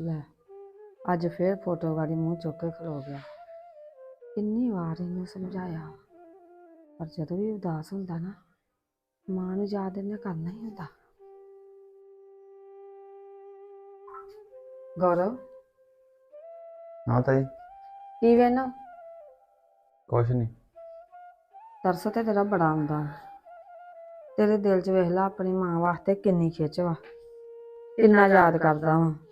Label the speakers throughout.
Speaker 1: ਲੈ ਅੱਜ ਫੇਰ ਫੋਟੋ ਗਾੜੀ ਮੂੰਹ ਚੁੱਕ ਕੇ ਖਲੋ ਗਿਆ। ਕਿੰਨੀ ਵਾਰ ਇਹਨੂੰ ਸਮਝਾਇਆ। ਪਰ ਜਦੋਂ ਵੀ ਉਦਾਸ ਹੁੰਦਾ ਨਾ ਮਾਂ ਨੂੰ ਯਾਦ ਇਹਨੇ ਕਰਨਾ ਹੀ ਹੁੰਦਾ। ਗੌਰਵ?
Speaker 2: ਹਾਂ ਤਾਈ।
Speaker 1: ਕੀ ਵੇਨਾ
Speaker 2: ਕੁਛ ਨਹੀਂ
Speaker 1: ਤਰਸ ਤੇ ਤੇਰਾ ਬੜਾ ਆਉਂਦਾ। ਤੇਰੇ ਦਿਲ 'ਚ ਵੇਖ ਲਾ ਆਪਣੀ ਮਾਂ ਵਾਸਤੇ ਕਿੰਨੀ ਖਿੱਚ ਵਾ। ਕਿੰਨਾ ਯਾਦ ਕਰਦਾ। ਵਾਂ।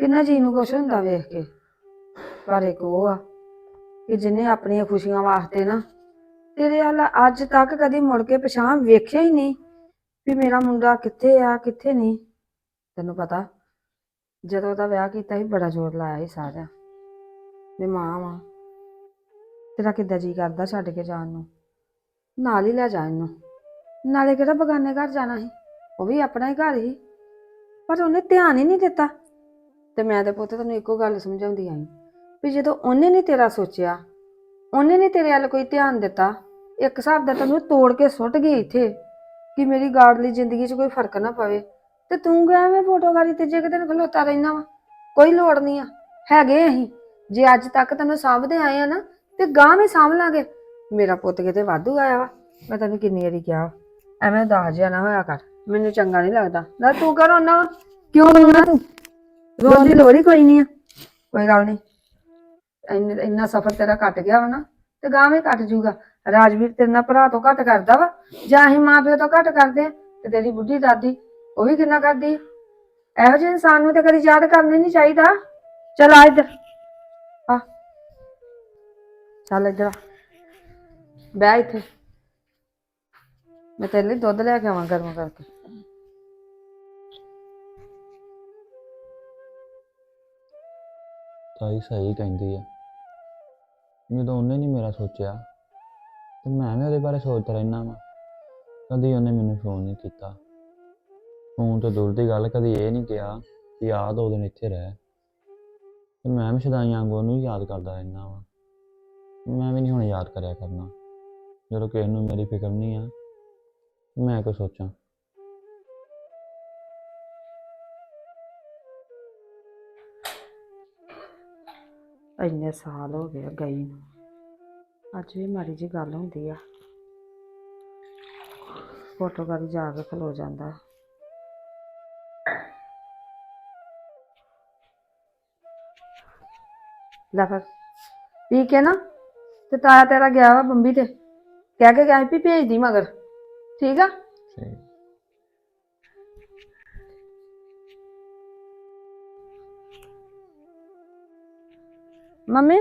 Speaker 1: ਕਿੰਨਾ ਜੀ ਨੂੰ ਕੁਛ ਹੁੰਦਾ ਵੇਖ ਕੇ। ਪਰ ਇੱਕ ਉਹ ਆ ਕਿ ਜਿਹਨੇ ਆਪਣੀਆਂ ਖੁਸ਼ੀਆਂ ਵਾਸਤੇ ਨਾ, ਤੇਰੇ ਹਾਲ ਅੱਜ ਤੱਕ ਕਦੀ ਮੁੜ ਕੇ ਪਛਾਣ ਵੇਖਿਆ ਹੀ ਨਹੀਂ ਵੀ ਮੇਰਾ ਮੁੰਡਾ ਕਿੱਥੇ ਆ, ਕਿੱਥੇ ਨਹੀਂ। ਤੈਨੂੰ ਪਤਾ, ਜਦੋਂ ਉਹਦਾ ਵਿਆਹ ਕੀਤਾ ਸੀ, ਬੜਾ ਜ਼ੋਰ ਲਾਇਆ ਸੀ ਸਾਰਿਆਂ। ਵੀ ਮਾਂ ਵਾਂ, ਤੇਰਾ ਕਿੱਦਾਂ ਜੀ ਕਰਦਾ ਛੱਡ ਕੇ ਜਾਣ ਨੂੰ? ਨਾਲ ਹੀ ਲੈ ਜਾ ਇਹਨੂੰ। ਨਾਲੇ ਕਿਹੜਾ ਬਗਾਨੇ ਘਰ ਜਾਣਾ ਸੀ? ਉਹ ਵੀ ਆਪਣਾ ਹੀ ਘਰ ਸੀ। ਪਰ ਉਹਨੇ ਧਿਆਨ ਹੀ ਨਹੀਂ ਦਿੱਤਾ। ਤੇ ਮੈਂ ਤੇ ਪੁੱਤ ਤੈਨੂੰ ਇੱਕੋ ਗੱਲ ਸਮਝਾਉਂਦੀ ਆਈ ਵੀ ਜਦੋਂ ਉਹਨੇ ਨਹੀਂ ਤੇਰਾ ਸੋਚਿਆ ਉਹਨੇ ਨਹੀਂ ਤੇਰੇ ਵੱਲ ਕੋਈ ਧਿਆਨ ਦਿੱਤਾ ਇੱਕ ਹਿਸਾਬ ਦਾ ਤੈਨੂੰ ਤੋੜ ਕੇ ਸੁੱਟ ਗਈ ਇੱਥੇ ਕਿ ਮੇਰੀ ਗਾੜਲੀ ਜ਼ਿੰਦਗੀ 'ਚ ਕੋਈ ਫ਼ਰਕ ਨਾ ਪਵੇ ਤੇ ਤੂੰ ਗਿਆ ਮੈਂ ਫੋਟੋਗ੍ਰਾਫੀ ਤੇ ਜੇ ਕਿਤੇ ਖਲੋਤਾ ਰਹਿਣਾ ਵਾ? ਕੋਈ ਲੋੜ ਨਹੀਂ ਆ। ਹੈਗੇ ਅਸੀਂ। ਜੇ ਅੱਜ ਤੱਕ ਤੈਨੂੰ ਸਾਂਭਦੇ ਆਏ ਆ ਨਾ ਤੇ ਗਾਂ ਵੀ ਸਾਂਭ ਲਾਂਗੇ। ਮੇਰਾ ਪੁੱਤ ਕਿਤੇ ਵਾਧੂ ਆਇਆ ਵਾ। ਮੈਂ ਤੈਨੂੰ ਕਿੰਨੀ ਵਾਰੀ ਕਿਹਾ ਵਾ, ਐਵੇਂ ਦਾਜ ਜਿਹਾ ਨਾ ਹੋਇਆ ਕਰ। ਮੈਨੂੰ ਚੰਗਾ ਨਹੀਂ ਲੱਗਦਾ। ਨਾ ਤੂੰ ਕਰ ਉਹਨਾਂ ਕਿਉਂ ਰੋਣਾ ਤੂੰ? ਰੋਣ ਦੀ ਲੋੜ ਹੀ ਕੋਈ ਨਹੀਂ ਆ। ਕੋਈ ਗੱਲ ਨਹੀਂ। ਇੰਨ- ਇੰਨਾ ਸਫਰ ਤੇਰਾ ਕੱਟ ਗਿਆ ਵਾ ਨਾ ਤੇ ਗਾਂ ਵੀ ਕੱਟ ਜੂਗਾ। ਰਾਜਵੀਰ ਤੇਰੇ ਨਾਲ ਭਰਾ ਤੋਂ ਘੱਟ ਕਰਦਾ ਵਾ ਜਾਂ ਅਸੀਂ ਮਾਂ ਪਿਓ ਤੋਂ ਘੱਟ ਕਰਦੇ ਆ ਤੇ ਤੇਰੀ ਬੁੱਢੀ ਦਾਦੀ ਉਹ ਵੀ ਕਿੰਨਾ ਕਰਦੀ ਆ? ਇਹੋ ਜਿਹੇ ਇਨਸਾਨ ਨੂੰ ਤੇ ਕਦੀ ਯਾਦ ਕਰਨਾ ਨਹੀਂ ਚਾਹੀਦਾ। ਚਲ ਆ ਇੱਧਰ। ਆ। ਚੱਲ ਇੱਧਰ ਆ। ਬਹਿ ਇੱਥੇ। ਮੈਂ ਤੇਰੇ ਲਈ ਦੁੱਧ ਲੈ ਕੇ ਆਵਾਂ ਗਰਮ ਕਰਕੇ।
Speaker 2: ਤਾਈ ਸਹੀ ਕਹਿੰਦੀ ਆ। ਜਦੋਂ ਉਹਨੇ ਨਹੀਂ ਮੇਰਾ ਸੋਚਿਆ, ਤੇ ਮੈਂ ਵੀ ਉਹਦੇ ਬਾਰੇ ਸੋਚਦਾ ਰਹਿਣਾ ਵਾ। ਕਦੀ ਉਹਨੇ ਮੈਨੂੰ ਫੋਨ ਨਹੀਂ ਕੀਤਾ। ਫੋਨ ਤੋਂ ਦੂਰ ਦੀ ਗੱਲ ਕਦੀ ਇਹ ਨਹੀਂ ਕਿਹਾ ਕਿ ਆ ਦੋ ਦਿਨ ਇੱਥੇ ਰਹਿ। ਤੇ ਮੈਂ ਵੀ ਸ਼ਦਾਈਆਂ ਵਾਂਗੂ ਉਹਨੂੰ ਹੀ ਯਾਦ ਕਰਦਾ ਰਹਿਣਾ ਵਾ। ਮੈਂ ਵੀ ਨਹੀਂ ਹੁਣ ਯਾਦ ਕਰਿਆ ਕਰਨਾ। ਜਦੋਂ ਕਿਸੇ ਨੂੰ ਮੇਰੀ ਫਿਕਰ ਨਹੀਂ ਆ, ਮੈਂ ਕਿਉਂ ਸੋਚਾਂ?
Speaker 1: ਇੰਨੇ ਸਾਲ ਹੋ ਗਏ ਆ ਗਈ ਨੂੰ। ਅੱਜ ਵੀ ਮਾੜੀ ਜੀ ਗੱਲ ਹੁੰਦੀ ਆ। ਫੋਟੋ ਕਰੀ ਜਾ ਕੇ ਖਲੋ ਜਾਂਦਾ। ਲੈ ਫਿਰ, ਪੀ ਕੇ ਨਾ, ਤੇ ਤਾਇਆ ਤੇਰਾ ਗਿਆ ਵਾ ਬੰਬੀ ਤੇ। ਕਹਿ ਕੇ ਗਿਆ ਸੀ ਵੀ ਭੇਜ ਦੀ ਮਗਰ। ਠੀਕ ਆ?
Speaker 2: ਠੀਕ।
Speaker 1: ਮੰਮੀ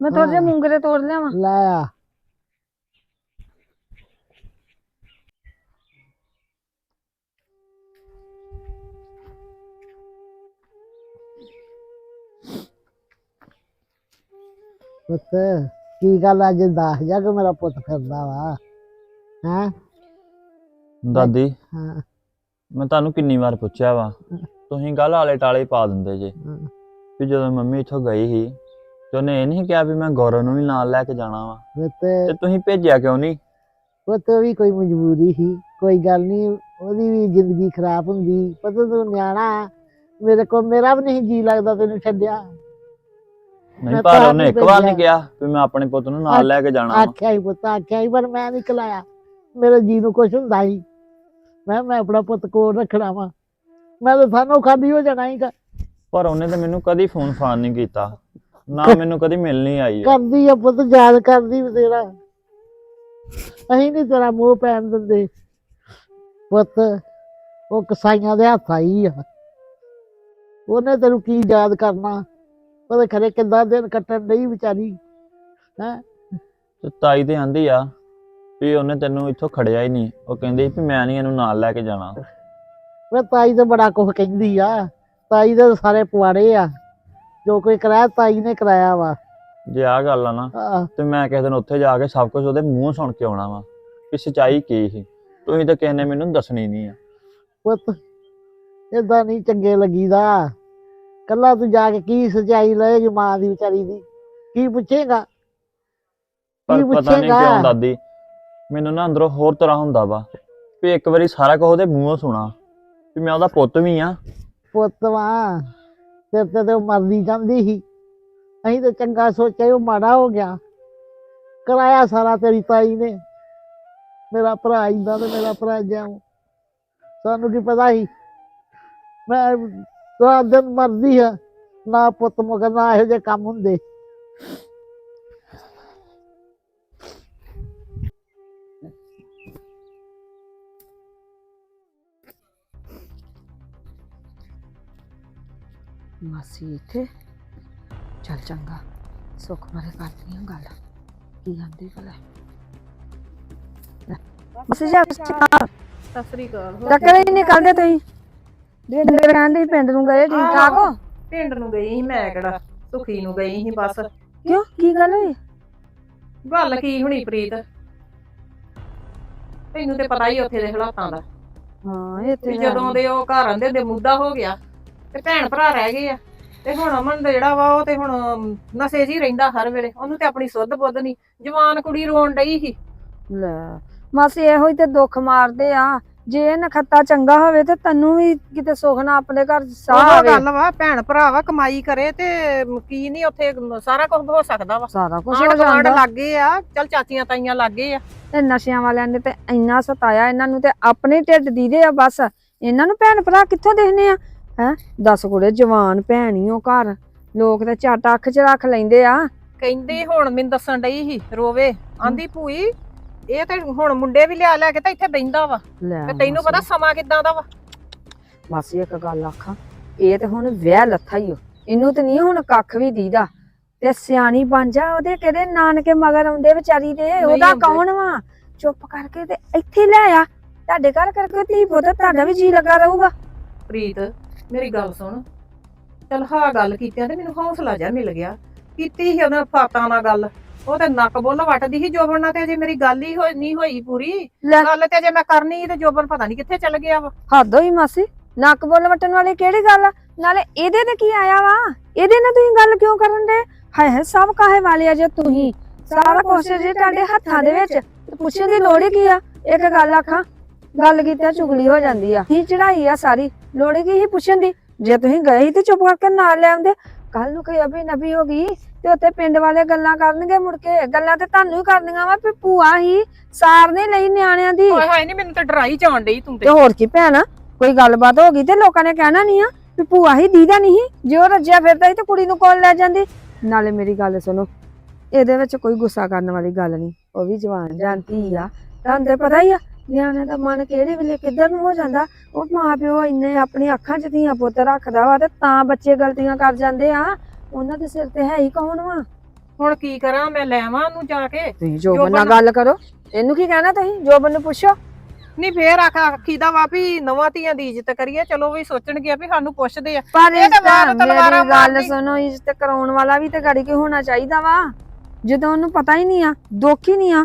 Speaker 1: ਮੈਂ ਥੋੜੇ ਜਿਹੇ ਮੂੰਗਰੇ ਤੋੜ ਲਿਆਵਾਂ।
Speaker 3: ਲੈ ਆ। ਪੁੱਤ ਕੀ ਗੱਲ ਅੱਜ ਦੱਸ ਜਾ ਕਿ ਮੇਰਾ ਪੁੱਤ ਫਿਰਦਾ ਵਾ? ਹੈਂ?
Speaker 2: ਦਾਦੀ
Speaker 3: ਹਾਂ।
Speaker 2: ਮੈਂ ਤੁਹਾਨੂੰ ਕਿੰਨੀ ਵਾਰ ਪੁੱਛਿਆ ਵਾ ਤੁਸੀਂ ਗੱਲ ਆਲੇ ਟਾਲੇ ਪਾ ਦਿੰਦੇ ਜੇ। ਵੀ ਜਦੋਂ ਮੰਮੀ ਇੱਥੋਂ ਗਈ ਸੀ ਤੇ ਉਹਨੇ ਇਹ ਨਹੀਂ ਕਿਹਾ ਵੀ ਮੈਂ ਗੌਰਵ ਨੂੰ ਵੀ ਨਾਲ ਲੈ ਕੇ ਜਾਣਾ ਵਾ। ਤੇ ਤੁਸੀਂ ਭੇਜਿਆ ਕਿਉਂ ਨਹੀਂ?
Speaker 3: ਪੁੱਤ ਵੀ ਕੋਈ ਮਜਬੂਰੀ ਸੀ ਕੋਈ ਗੱਲ ਨਹੀਂ ਉਹਦੀ ਵੀ ਜ਼ਿੰਦਗੀ ਖਰਾਬ ਹੁੰਦੀ। ਪਤਾ ਤੂੰ ਨਿਆਣਾ ਮੇਰੇ ਕੋ ਮੇਰਾ ਵੀ ਨਹੀਂ ਜੀ ਲੱਗਦਾ ਤੈਨੂੰ ਛੱਡਿਆ।
Speaker 2: ਨਹੀਂ
Speaker 3: ਮੈਂ
Speaker 2: ਪਰ
Speaker 3: ਤਾਂ
Speaker 2: ਉਹਨੇ ਇੱਕ ਵਾਰ ਨਹੀਂ
Speaker 3: ਭੇਜਿਆ।
Speaker 2: ਕਿਹਾ ਵੀ ਮੈਂ ਆਪਣੇ ਪੁੱਤ ਨੂੰ ਨਾਲ ਲੈ ਕੇ ਜਾਣਾ ਵਾ।
Speaker 3: ਆਖਿਆ ਹੀ ਪੁੱਤ ਆਖਿਆ ਹੀ ਪਰ ਮੈਂ ਨਹੀਂ ਕਲਾਇਆ। ਮੇਰੇ ਜੀ ਨੂੰ ਕੁਛ ਹੁੰਦਾ ਹੀ। ਮੈਂ ਮੈਂ ਆਪਣਾ ਪੁੱਤ ਕੋਲ ਰੱਖਣਾ ਵਾ। ਮੈਂ ਤਾਂ ਸਾਨੂੰ ਖਾਦੀ ਹੋ ਜਾਣਾ ਹੀ
Speaker 2: ਪਰ ਉਹਨੇ ਤਾਂ ਮੈਨੂੰ ਕਦੀ ਫੋਨ ਫਾਨ ਨਹੀਂ ਕੀਤਾ। ਨਾ ਮੈਨੂੰ ਕਦੀ ਮਿਲ ਨਹੀਂ ਆਈ।
Speaker 3: ਕਰਦੀ ਆ ਪੁੱਤ ਯਾਦ ਕਰਦੀ ਤੇਰਾ। ਅਸੀਂ ਨਹੀਂ ਤੇਰਾ ਮੂੰਹ ਪੈਣ ਦਿੰਦੇ। ਪੁੱਤ ਉਹ ਕਸਾਈਆਂ ਦੇ ਹੱਥ ਆਈ ਆ। ਉਹਨੇ ਤੈਨੂੰ ਕੀ ਯਾਦ ਕਰਨਾ? ਉਹਦੇ ਖਰੇ ਕਿੱਦਾਂ ਦਿਨ ਕੱਟਣ ਨਹੀਂ ਵਿਚਾਰੀ। ਹੈ?
Speaker 2: ਤੇ ਤਾਈ ਤੇ ਆਂਦੀ ਆ ਵੀ ਉਹਨੇ ਤੈਨੂੰ ਇੱਥੋਂ ਖੜਿਆ ਹੀ ਨਹੀਂ। ਉਹ ਕਹਿੰਦੀ ਵੀ ਮੈਂ ਨਹੀਂ ਇਹਨੂੰ ਨਾਲ ਲੈ ਕੇ ਜਾਣਾ।
Speaker 3: ਵੇ ਤਾਈ ਤਾਂ ਬੜਾ ਕੁਝ ਕਹਿੰਦੀ ਆ। ਤਾਈ ਦੇ ਤਾਂ ਸਾਰੇ ਪੁਆੜੇ ਆ। ਜੋ ਕੋਈ ਕਰਾਇਆ ਤਾਈ ਨੇ ਕਰਾਇਆ ਵਾ।
Speaker 2: ਜੇ ਆ ਗੱਲ ਆ ਨਾ
Speaker 3: ਆਹ,
Speaker 2: ਤੇ ਮੈਂ ਕਿਸੇ ਦਿਨ ਉੱਥੇ ਜਾ ਕੇ ਸਭ ਕੁਝ ਉਹਦੇ ਮੂੰਹੋਂ ਸੁਣ ਕੇ ਆਉਣਾ ਵਾ ਕਿ ਸਚਾਈ ਕੀ ਸੀ। ਤੁਸੀਂ ਤਾਂ ਕਿਸੇ ਨੇ ਮੈਨੂੰ ਦੱਸਣੀ ਨਹੀਂ ਆ।
Speaker 3: ਪੁੱਤ ਏਦਾਂ ਨਹੀਂ ਚੰਗੇ ਲੱਗੀਦਾ। ਕੱਲਾ ਤੂੰ ਜਾ ਕੇ ਕੀ ਸਚਾਈ ਲਏਗੀ ਮਾਂ ਦੀ ਵਿਚਾਰੀ ਦੀ? ਕੀ ਪੁੱਛੇਗਾ?
Speaker 2: ਪਰ
Speaker 3: ਕੀ
Speaker 2: ਪਤਾ ਨਹੀਂ
Speaker 3: ਪੁੱਛੇਗਾ?
Speaker 2: ਕਿਉਂ ਦਾਦੀ ਮੈਨੂੰ ਨਾ ਅੰਦਰੋਂ ਹੋਰ ਤਰ੍ਹਾਂ ਹੁੰਦਾ ਵਾ ਵੀ ਇੱਕ ਵਾਰੀ ਸਾਰਾ ਕੁਝ ਉਹਦੇ ਮੂੰਹੋਂ ਸੁਣਾ। ਵੀ ਮੈਂ ਉਹਦਾ ਪੁੱਤ ਵੀ ਆ।
Speaker 3: ਪੁੱਤ ਵਾ। ਸਿਰ ਤੇ ਤੇ ਉਹ ਮਰਦੀ ਜਾਂਦੀ ਸੀ। ਅਸੀਂ ਤੇ ਚੰਗਾ ਸੋਚਿਆ ਉਹ ਮਾੜਾ ਹੋ ਗਿਆ। ਕਰਾਇਆ ਸਾਰਾ ਤੇਰੀ ਤਾਈ ਨੇ। ਮੇਰਾ ਭਰਾ ਇੰਦਾ ਤੇ ਮੇਰਾ ਭਰਾ ਜਾਉ ਸਾਨੂੰ ਕੀ ਪਤਾ ਸੀ? ਮੈਂ ਰਾਤ ਦਿਨ ਮਰਦੀ ਆ। ਨਾ ਪੁੱਤ ਮਗਰ ਨਾ ਇਹੋ ਜਿਹੇ ਕੰਮ ਹੁੰਦੇ।
Speaker 1: ਮਾਸੀ ਇੱਥੇ। ਚੱਲ ਚੰਗਾ। ਸੁੱਖ ਮਾਰੇ ਕਰਦੀ ਹਾਂ ਗੱਲ। ਕੀ ਆਂਦੀ ਭਲਾ? ਮਾਸੀ ਜੀ
Speaker 4: ਸਤਿ ਸ੍ਰੀ ਅਕਾਲ।
Speaker 1: ਟੱਕਰ ਹੀ ਨਿਕਲਦੇ ਤੁਸੀਂ। ਦੇ ਦੇ ਕਹਿੰਦੇ ਪਿੰਡ ਨੂੰ ਗਏ ਠੀਕ ਠਾਕ ਹੋ?
Speaker 4: ਪਿੰਡ ਨੂੰ ਗਈ ਸੀ ਮੈਂ ਕਿਹੜਾ ਸੁਖੀ ਨੂੰ ਗਈ ਸੀ ਬਸ।
Speaker 1: ਕਿਉਂ? ਕੀ ਗੱਲ ਹੋਈ?
Speaker 4: ਗੱਲ ਕੀ ਹੋਣੀ ਪ੍ਰੀਤ? ਤੈਨੂੰ ਤੇ ਪਤਾ ਹੀ ਉੱਥੇ ਦੇ ਹਾਲਾਤਾਂ ਦਾ।
Speaker 1: ਹਾਂ ਇਹ ਤੇ।
Speaker 4: ਜਦੋਂ ਦੇ ਉਹ ਘਰ ਆਂਦੇ ਦੇ ਮੁੱਦਾ ਹੋ ਗਿਆ। ਤੇ ਭੈਣ ਭਰਾ ਰਹਿ ਗਏ ਆ। ਤੇ ਹੁਣ ਅਮਨ ਦਾ ਜਿਹੜਾ ਵਾ ਉਹ ਤੇ ਹੁਣ ਨਸ਼ੇ 'ਚ ਹੀ ਰਹਿੰਦਾ ਹਰ ਵੇਲੇ। ਉਹਨੂੰ ਤੇ ਆਪਣੀ ਸੁੱਧ ਬੁੱਧ ਨਹੀਂ। ਜਵਾਨ ਕੁੜੀ ਰੋਣ ਡਈ ਸੀ।
Speaker 1: ਲੈ ਮਾਸੀ ਇਹੋ ਹੀ ਤੇ ਦੁੱਖ ਮਾਰਦੇ ਆ। ਜੇ ਇਹ ਨਖੱਤਾ ਚੰਗਾ ਹੋਵੇ ਤੇ ਤੈਨੂੰ ਵੀ ਕਿਤੇ ਸੁੱਖ ਨਾ ਆਪਣੇ ਘਰ ਸਾਹ
Speaker 4: ਉਹ
Speaker 1: ਆਵੇ।
Speaker 4: ਗੱਲ ਵਾ ਭੈਣ ਭਰਾ ਵਾ ਕਮਾਈ ਕਰੇ ਤੇ ਕੀ ਨਹੀਂ ਉੱਥੇ ਸਾਰਾ ਕੁਝ ਹੋ ਸਕਦਾ ਵਾ।
Speaker 1: ਸਾਰਾ ਕੁਝ ਹੋ ਜਾਂਦਾ।
Speaker 4: ਲੱਗੇ ਆ ਚਲ ਚਾਚੀਆਂ ਤਾਈਆਂ ਲੱਗੇ ਆ।
Speaker 1: ਤੇ ਨਸ਼ਿਆਂ ਵਾਲਿਆਂ ਨੇ ਤੇ ਇੰਨਾ ਸਤਾਇਆ ਇਹਨਾਂ ਨੂੰ ਤੇ ਆਪਣੇ ਢਿੱਡ ਦੀਦੇ ਆ ਬਸ। ਇਹਨਾਂ ਨੂੰ ਭੈਣ ਭਰਾ ਕਿੱਥੋਂ ਦੇਖਨੇ ਆ? ਹੈ? ਦੱਸ ਕੁੜੇ ਜਵਾਨ ਭੈਣੀਓ ਘਰ। ਲੋਕ ਤੇ ਝੱਟ ਅੱਖ 'ਚ ਰੱਖ ਲੈਂਦੇ ਆ।
Speaker 4: ਕਹਿੰਦੀ ਹੁਣ ਮੈਨੂੰ ਦੱਸਣ ਡਈ ਸੀ ਰੋਵੇ। ਆਂਦੀ ਭੂਈ ਇਹ ਤੇ ਹੁਣ ਮੁੰਡੇ ਵੀ ਲਿਆ ਲਿਆ ਕੇ ਤਾਂ ਇੱਥੇ ਬੈੰਦਾ ਵਾ।
Speaker 1: ਲੈ
Speaker 4: ਤੇ ਤੈਨੂੰ ਪਤਾ ਸਮਾਂ ਕਿਦਾਂ ਦਾ ਵਾ?
Speaker 1: ਮਾਸੀ ਇੱਕ ਗੱਲ ਆਖਾਂ ਇਹ ਤੇ ਹੁਣ ਵਿਆਹ ਲੱਥਾ ਹੀ ਓ। ਇਹਨੂੰ ਤੇ ਨਹੀਂ ਹੁਣ ਕੱਖ ਵੀ ਦੀਦਾ। ਤੇ ਸਿਆਣੀ ਬਣ ਜਾ ਉਹਦੇ ਕਿਹੜੇ ਨਾਨਕੇ ਮਗਰ ਆਉਂਦੇ ਵਿਚਾਰੀ ਦੇ ਉਹਦਾ। ਕੌਣ ਵਾ? ਚੁੱਪ ਕਰਕੇ ਤੇ ਇੱਥੇ ਲੈ ਆ। ਤੁਹਾਡੇ ਘਰ ਕਰਕੇ ਧੀ ਪੁੱਤ ਤੁਹਾਡਾ ਵੀ ਜੀ ਲੱਗਾ ਰਹੂਗਾ।
Speaker 4: ਪ੍ਰੀਤ ਮੇਰੀ ਗੱਲ ਸੁਣ। ਚਲ ਹਾਂ ਗੱਲ ਕੀਤਿਆਂ ਤੇ ਮੈਨੂੰ ਹੌਸਲਾ ਜਿਹਾ ਮਿਲ ਗਿਆ। ਕੀਤੀ ਸੀ ਉਹਨਾਂ ਫਾਤਾਂ ਨਾਲ ਗੱਲ। ਉਹ ਤੇ ਨੱਕ ਬੁੱਲ ਵੱਟਦੀ ਸੀ ਜੋਬਨ ਨਾਲ ਤੇ ਅਜੇ ਮੇਰੀ ਗੱਲ ਹੀ ਹੋਈ ਨਹੀਂ ਹੋਈ ਪੂਰੀ।
Speaker 1: ਲੈ।
Speaker 4: ਗੱਲ ਤੇ ਅਜੇ ਮੈਂ ਕਰਨੀ ਸੀ ਤੇ ਜੋਬਨ ਪਤਾ ਨਹੀਂ ਕਿੱਥੇ ਚੱਲ ਗਿਆ ਵਾ।
Speaker 1: ਹੱਦ ਹੋਈ ਮਾਸੀ। ਨੱਕ ਬੋਲ ਵਟਣ ਵਾਲੀ ਕਿਹੜੀ ਗੱਲ ਆ? ਨਾਲੇ ਇਹਦੇ ਤੇ ਕੀ ਆਇਆ ਵਾ? ਇਹਦੇ ਨਾਲ ਤੁਸੀਂ ਗੱਲ ਕਿਉਂ ਕਰਨ ਦੇ? ਹਾਏ ਹਾਏ ਸਭ ਕਾਹੇ ਵਾਲੇ ਆ ਜੇ ਤੁਸੀਂ? ਸਾਰਾ ਕੁਛ ਜੇ ਤੁਹਾਡੇ ਹੱਥਾਂ ਦੇ ਵਿੱਚ। ਤੇ ਪੁੱਛਣ ਦੀ ਲੋੜ ਹੀ ਕੀ ਆ? ਇੱਕ ਗੱਲ ਆਖਾਂ ਗੱਲ ਕੀਤੇ ਚੁਗਲੀ ਹੋ ਜਾਂਦੀ ਆ। ਹੀ ਚੜਾਈ ਆ ਸਾਰੀ ਲੋੜ ਕੀ ਹੀ ਪੁੱਛਣ ਦੀ? ਜੇ ਤੁਸੀਂ ਗਏ ਸੀ ਤੇ ਚੁੱਪ ਕਰਕੇ ਨਾਲ ਲੈ ਆਉਂਦੇ। ਕੱਲ ਨੂੰ ਕੋਈ ਅਭੀ ਨਬੀ ਹੋ ਗਈ ਤੇ ਉੱਥੇ ਪਿੰਡ ਵਾਲੇ ਗੱਲਾਂ ਕਰਨਗੇ ਮੁੜ ਕੇ। ਗੱਲਾਂ ਤੇ ਤੁਹਾਨੂੰ ਹੀ ਕਰਨੀਆਂ ਵਾ ਵੀ ਭੂਆ ਹੀ ਸਾਰ ਨੇ ਲਈ ਨਿਆਣਿਆਂ ਦੀ।
Speaker 4: ਹਾਏ ਹਾਏ ਨਹੀਂ ਮੈਨੂੰ ਤੇ ਡਰਾਈ ਜਾਣ ਡਈ ਤੂੰ ਤੇ।
Speaker 1: ਤੇ ਹੋਰ ਕੀ ਭੈਣ ਕੋਈ ਗੱਲਬਾਤ ਹੋ ਗਈ ਤੇ ਲੋਕਾਂ ਨੇ ਕਹਿਣਾ ਨਹੀਂ ਆ ਵੀ ਭੂਆ ਹੀ ਦੀਦਾ ਨਹੀਂ ਜੇ ਉਹ ਰੱਜਿਆ ਫਿਰਦਾ ਸੀ ਤੇ ਕੁੜੀ ਨੂੰ ਕੋਲ ਲੈ ਜਾਂਦੀ। ਨਾਲੇ ਮੇਰੀ ਗੱਲ ਸੁਣੋ ਇਹਦੇ ਵਿੱਚ ਕੋਈ ਗੁੱਸਾ ਕਰਨ ਵਾਲੀ ਗੱਲ ਨਹੀਂ ਉਹ ਵੀ ਜਵਾਨ ਜਾਂਦੀ ਆ। ਤੁਹਾਨੂੰ ਤੇ ਪਤਾ ਹੀ ਆ ਨਿਆਣੇ ਦਾ ਮਨ ਕਿਹੜੇ ਵੇਲੇ ਕਿੱਧਰ ਨੂੰ ਹੋ ਜਾਂਦਾ ਉਹ ਮਾਂ ਪਿਓ ਇੰਨੇ ਆਪਣੀ ਅੱਖਾਂ 'ਚ ਧੀਆਂ ਪੁੱਤ ਰੱਖਦਾ ਵਾ ਤੇ ਤਾਂ ਬੱਚੇ ਗਲਤੀਆਂ ਕਰ ਜਾਂਦੇ ਆ। ਉਹਨਾਂ ਦੇ ਸਿਰ ਤੇ ਹੈ ਹੀ ਕੌਣ ਵਾ?
Speaker 4: ਹੁਣ ਕੀ ਕਰਾਂ ਮੈਂ ਲੈਵਾਂ ਉਹਨੂੰ ਜਾ ਕੇ।
Speaker 1: ਤੁਸੀਂ ਜੋਬਨ ਨਾਲ ਗੱਲ ਕਰੋ। ਇਹਨੂੰ ਕੀ ਕਹਿਣਾ ਤੁਸੀਂ? ਜੋਬਨ ਨੂੰ ਪੁੱਛੋ।
Speaker 4: ਨਹੀਂ ਫੇਰ ਆਖਾ ਆਖੀਦਾ ਵਾ ਵੀ ਨਵਾਂ ਧੀਆਂ ਦੀ ਇੱਜ਼ਤ ਕਰੀਏ। ਚਲੋ ਵੀ ਸੋਚਣਗੇ ਵੀ ਸਾਨੂੰ ਪੁੱਛਦੇ ਆ।
Speaker 1: ਪਰ
Speaker 4: ਇਹ ਤਾਂ
Speaker 1: ਮੇਰੀ ਗੱਲ। ਸੁਣੋ ਇੱਜ਼ਤ ਕਰਾਉਣ ਵਾਲਾ ਵੀ ਤੇ ਗੜੀ ਕੇ ਹੋਣਾ ਚਾਹੀਦਾ ਵਾ। ਜਦੋਂ ਉਹਨੂੰ ਪਤਾ ਹੀ ਨਹੀਂ ਆ ਦੁੱਖ ਹੀ ਨਹੀਂ ਆ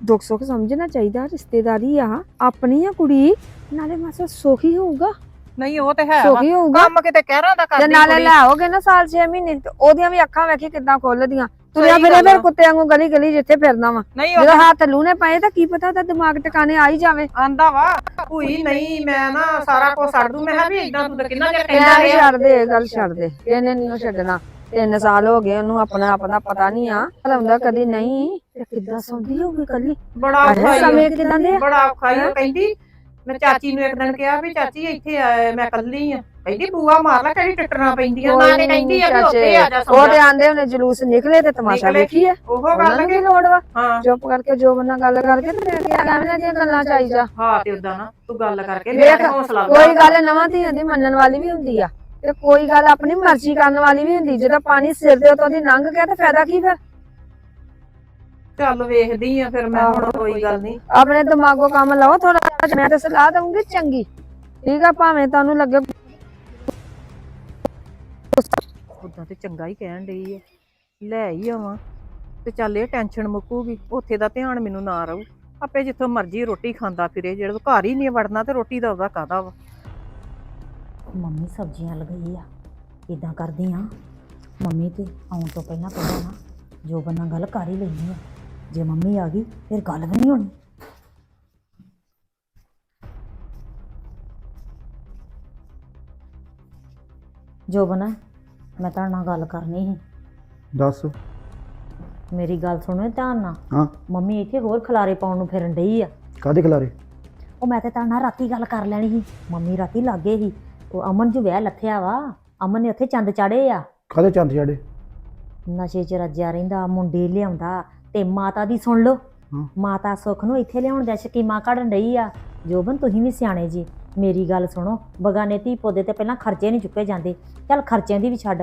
Speaker 1: ਦੁੱਖ ਸੁੱਖ ਸਮਝਣਾ ਚਾਹੀਦਾ ਰਿਸ਼ਤੇਦਾਰੀ ਆ ਆਪਣੀ ਆ ਕੁੜੀ ਨਾਲੇ ਮਾਸਾ ਸੁਖੀ ਹੋਊਗਾ।
Speaker 4: ਨਹੀਂ ਉਹ ਤੇ ਹੈ ਵਾ।
Speaker 1: ਸੁਖੀ ਹੋਊਗਾ।
Speaker 4: ਕੰਮ ਕਿਤੇ ਕਹਿਰਾਂ ਦਾ
Speaker 1: ਤੇ
Speaker 4: ਕਰਦੀ
Speaker 1: ਨਾਲੇ
Speaker 4: ਕੁੜੀ।
Speaker 1: ਲੈ ਆਓਗੇ ਨਾ ਸਾਲ 6 ਮਹੀਨੇ ਤੇ ਉਹਦੀਆਂ ਵੀ ਅੱਖਾਂ ਵੇਖੀ ਕਿੱਦਾਂ ਖੁੱਲਦੀਆਂ। ਤੁਰਿਆ
Speaker 4: ਸਹੀ
Speaker 1: ਫਿਰੇ
Speaker 4: ਗੱਲ
Speaker 1: ਫਿਰ
Speaker 4: ਆ।
Speaker 1: ਕੁੱਤੇ ਵਾਂਗੂ ਗਲੀ ਗਲੀ ਜਿੱਥੇ ਫਿਰਨਾ ਵਾ।
Speaker 4: ਨਹੀਂ ਉਹ
Speaker 1: ਜਦੋਂ ਹੱਥ ਲੂਣੇ ਪਏ ਤਾਂ ਕੀ ਪਤਾ ਉਹਦਾ ਦਿਮਾਗ ਟਿਕਾਣੇ ਆ ਹੀ ਜਾਵੇ।
Speaker 4: ਆਂਦਾ ਵਾ ਭੂਈ ਨਹੀਂ ਮੈਂ ਨਾ ਸਾਰਾ ਕੁਝ ਛੱਡ ਦੂੰ। ਮੈਂ ਕਿਹਾ ਵੀ ਇਦਾਂ ਤੂੰ ਤਾਂ ਕਿੰਨਾ ਚਿਰ ਕਹਿੰਦਾ
Speaker 1: ਕਹਿੰਦਾ
Speaker 4: ਰਿਹਾ?
Speaker 1: ਛੱਡ ਦੇ ਇਹ ਗੱਲ ਛੱਡ ਦੇ ਇਹਨੇ ਨਹੀਂ ਉਹ ਛੱਡਣਾ। ਤਿੰਨ ਸਾਲ ਹੋ ਗਏ ਉਹਨੂੰ ਆਪਣਾ ਆਪਣਾ ਪਤਾ ਨਹੀਂ ਆ। ਹੁੰਦਾ ਕਦੀ ਨਹੀਂ ਤੇ ਕਿੱਦਾਂ ਸੌਂਦੀ ਹੋਊਗੀ ਕੱਲੀ
Speaker 4: ਬੜਾ ਔਖਾ ਹੀ
Speaker 1: ਸਮੇਂ
Speaker 4: ਆ।
Speaker 1: ਕਿਦਾਂ ਦੇ ਆ?
Speaker 4: ਬੜਾ ਔਖਾ ਹੀ ਆ। ਕਹਿੰਦੀ। ਮੈਂ ਚਾਚੀ ਨੂੰ ਇੱਕ ਦਿਨ ਕਿਹਾ ਵੀ ਚਾਚੀ ਇੱਥੇ ਆ ਮੈਂ ਕੱਲੀ ਆ। ਕਹਿੰਦੀ ਬੂਆ ਮਾਰ ਲੈ ਕਿਹੜੀ ਟੱਟਣਾ ਪੈਂਦੀਆਂ ਨਾ। ਕੇ ਕਹਿੰਦੀ ਆ ਵੀ ਉੱਥੇ ਆ ਜਾ
Speaker 1: ਉਹ
Speaker 4: ਸਮਝਾ
Speaker 1: ਤੇ ਆਂਦੇ ਉਹਨੇ ਜਲੂਸ ਨਿਕਲੇ ਤੇ ਤਮਾਸ਼ਾ
Speaker 4: ਨਿਕਲੇ।
Speaker 1: ਵੇਖੀਏ
Speaker 4: ਉਹ
Speaker 1: ਉਹਨਾਂ
Speaker 4: ਗੱਲ
Speaker 1: ਨੂੰ
Speaker 4: ਕਿ
Speaker 1: ਕੀ ਲੋੜ ਵਾ।
Speaker 4: ਹਾਂ।
Speaker 1: ਚੁੱਪ ਕਰਕੇ ਜੋ ਬੰਨਾ ਗੱਲ ਕਰਕੇ ਤੇ ਫਿਰ ਕਿਆ ਐਵੇਂ ਦੀਆਂ ਗੱਲਾਂ ਚਾਈ ਜਾ
Speaker 4: ਹਾਂ ਤੇ ਉਦਾਂ ਨਾ ਤੂੰ ਗੱਲ ਕਰਕੇ ਮੇਰਾ
Speaker 1: ਵੇਖ,
Speaker 4: ਹੌਸਲਾ
Speaker 1: ਕੋਈ ਗੱਲ ਨਵਾਂ ਧੀਆਂ ਦੀ ਮੰਨਣ ਵਾਲੀ ਵੀ ਹੁੰਦੀ ਆ। ਤੇ ਕੋਈ ਗੱਲ ਆਪਣੀ ਮਰਜ਼ੀ ਕਰਨ ਵਾਲੀ ਵੀ ਹੁੰਦੀ ਜਦੋਂ ਪਾਣੀ ਸਿਰ ਦੇ ਉੱਤੋਂ ਦੀ ਲੰਘ ਗਿਆ ਤਾਂ ਫਾਇਦਾ ਕੀ ਫਿਰ?
Speaker 4: ਚੱਲ ਵੇਖਦੀ ਆ ਫਿਰ ਮੈਂ ਹੁਣ ਕੋਈ ਗੱਲ ਨਹੀਂ।
Speaker 1: ਆਪਣੇ ਦਿਮਾਗੋਂ ਕੰਮ ਲਓ ਥੋੜਾ ਮੈਂ ਤੇ ਸਲਾਹ ਦਊਂਗੀ ਚੰਗੀ। ਠੀਕ ਆ ਭਾਵੇਂ ਤੁਹਾਨੂੰ ਲੱਗੇ
Speaker 4: ਉਦਾਂ ਤੇ ਚੰਗਾ ਹੀ ਕਹਿਣ ਡਈ ਆ। ਲੈ ਹੀ ਆਵਾਂ ਤੇ ਚੱਲ ਇਹ ਟੈਨਸ਼ਨ ਮੁੱਕੂਗੀ ਉੱਥੇ ਦਾ ਧਿਆਨ ਮੈਨੂੰ ਨਾ ਰਹੂ। ਆਪੇ ਜਿੱਥੋਂ ਮਰਜ਼ੀ ਰੋਟੀ ਖਾਂਦਾ ਫਿਰੇ ਜਿਹੜਾ ਘਰ ਹੀ ਨਹੀਂ ਵੜਨਾ ਤੇ ਰੋਟੀ ਦਾ ਉਹਦਾ ਕਾਦਾ ਵਾ?
Speaker 5: ਮੰਮੀ ਸਬਜ਼ੀਆਂ ਲਗਾਈ ਆ। ਇਦਾਂ ਕਰਦੀ ਆ। ਮੰਮੀ ਤੇ ਆਉਣ ਤੋਂ ਪਹਿਲਾਂ ਪਹਿਲਾਂ ਨਾ ਜੋ ਬੰਨਾ ਗੱਲ ਕਰ ਹੀ ਲੈਣੀ ਆ। ਜੇ ਮੰਮੀ ਆ ਗਈ ਫਿਰ ਗੱਲ ਵੀ ਨਹੀਂ ਹੋਣੀ। ਜੋ ਬਣਾ ਮੈਂ ਤੁਹਾਡੇ ਨਾਲ ਗੱਲ ਕਰਨੀ ਸੀ।
Speaker 6: ਦੱਸ।
Speaker 5: ਮੇਰੀ ਗੱਲ ਸੁਣੋ ਧਿਆਨ ਨਾਲ।
Speaker 6: ਹਾਂ।
Speaker 5: ਮੰਮੀ ਇੱਥੇ ਹੋਰ ਖਲਾਰੇ ਪਾਉਣ ਨੂੰ ਫਿਰਨ ਡਈ ਆ।
Speaker 6: ਕਾਦੇ ਖਿਲਾਰੇ?
Speaker 5: ਉਹ ਮੈਂ ਤੇ ਤੁਹਾਡੇ ਨਾਲ ਰਾਤੀ ਗੱਲ ਕਰ ਲੈਣੀ ਸੀ। ਮੰਮੀ ਰਾਤੀ ਲਾਗੇ ਸੀ। ਉਹ ਅਮਨ ਜੋ ਵਿਆਹ ਲੱਥਿਆ ਵਾ। ਅਮਨ ਨੇ ਉੱਥੇ ਚੰਦ ਚਾੜੇ ਆ।
Speaker 6: ਕਾਦੇ ਚੰਦ ਛਾੜੇ
Speaker 5: ਨਸ਼ੇ 'ਚ ਰੱਜਿਆ ਰਹਿੰਦਾ ਮੁੰਡੇ ਲਿਆਉਂਦਾ ਤੇ ਮਾਤਾ ਦੀ ਸੁਣ ਲਓ।
Speaker 6: ਹਾਂ।
Speaker 5: ਮਾਤਾ ਸੁੱਖ ਨੂੰ ਇੱਥੇ ਲਿਆਉਣ ਦਾ ਸਕੀਮਾਂ ਕੱਢਣ ਡਈ ਆ। ਜੋਬਨ ਤੁਸੀਂ ਵੀ ਸਿਆਣੇ ਜੀ। ਮੇਰੀ ਗੱਲ ਸੁਣੋ ਬਗਾਨੇ ਧੀ ਪੋਦੇ ਤੇ ਪਹਿਲਾਂ ਖਰਚੇ ਨਹੀਂ ਚੁੱਕੇ ਜਾਂਦੇ। ਚੱਲ ਖਰਚਿਆਂ ਦੀ ਵੀ ਛੱਡ।